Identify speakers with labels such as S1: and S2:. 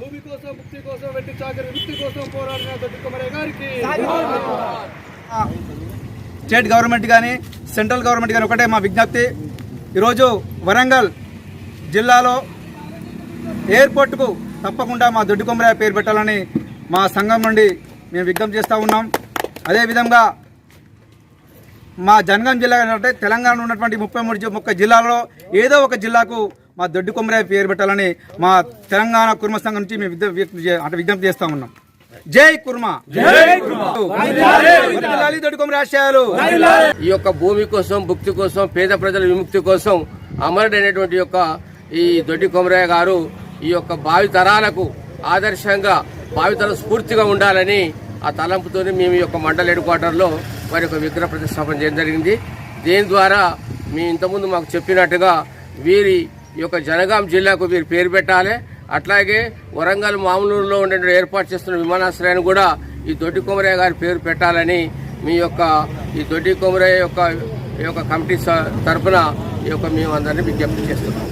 S1: భూమి కోసం ముక్తి కోసం వెట్టి చాకరి ముక్తి కోసం పోరాడిన దొడ్డి గారికి
S2: స్టేట్ గవర్నమెంట్ కానీ సెంట్రల్ గవర్నమెంట్ కానీ ఒకటే మా విజ్ఞప్తి. ఈరోజు వరంగల్ జిల్లాలో ఎయిర్పోర్ట్కు తప్పకుండా మా దొడ్డి కొమరయ్య పేరు పెట్టాలని మా సంఘం నుండి మేము విజ్ఞప్తి చేస్తూ ఉన్నాం. అదేవిధంగా మా జనగాం జిల్లా అంటే తెలంగాణ ఉన్నటువంటి ముప్పై మూడు ముప్పై జిల్లాలో ఏదో ఒక జిల్లాకు మా దొడ్డి కొమరయ్య పేరు పెట్టాలని మా తెలంగాణ కుర్మ సంఘం నుంచి మేము అంటే విజ్ఞప్తి చేస్తా ఉన్నాం. జై కుర్మా. దొడ్డి కొమరయ్య ఆశయాలు
S3: ఈ యొక్క భూమి కోసం భుక్తి కోసం పేద ప్రజల విముక్తి కోసం అమరుడైనటువంటి యొక్క ఈ దొడ్డి కొమరయ్య గారు ఈ యొక్క భావి తరాలకు ఆదర్శంగా భావితరం స్ఫూర్తిగా ఉండాలని ఆ తలంపుతోనే మేము ఈ యొక్క మండల హెడ్ క్వార్టర్లో వారి యొక్క విగ్రహ ప్రతిష్టాపన చేయడం జరిగింది. దీని ద్వారా మీ ఇంతకుముందు మాకు చెప్పినట్టుగా వీరి యొక్క జనగాం జిల్లాకు వీరు పేరు పెట్టాలి. అట్లాగే వరంగల్ మామూలులో ఉండే ఏర్పాటు చేస్తున్న విమానాశ్రయాన్ని కూడా ఈ దొడ్డి కొమరయ్య గారి పేరు పెట్టాలని మీ యొక్క ఈ దొడ్డి కొమరయ్య యొక్క ఈ యొక్క కమిటీ స- ఈ యొక్క మేము అందరినీ విజ్ఞప్తి చేస్తున్నాం.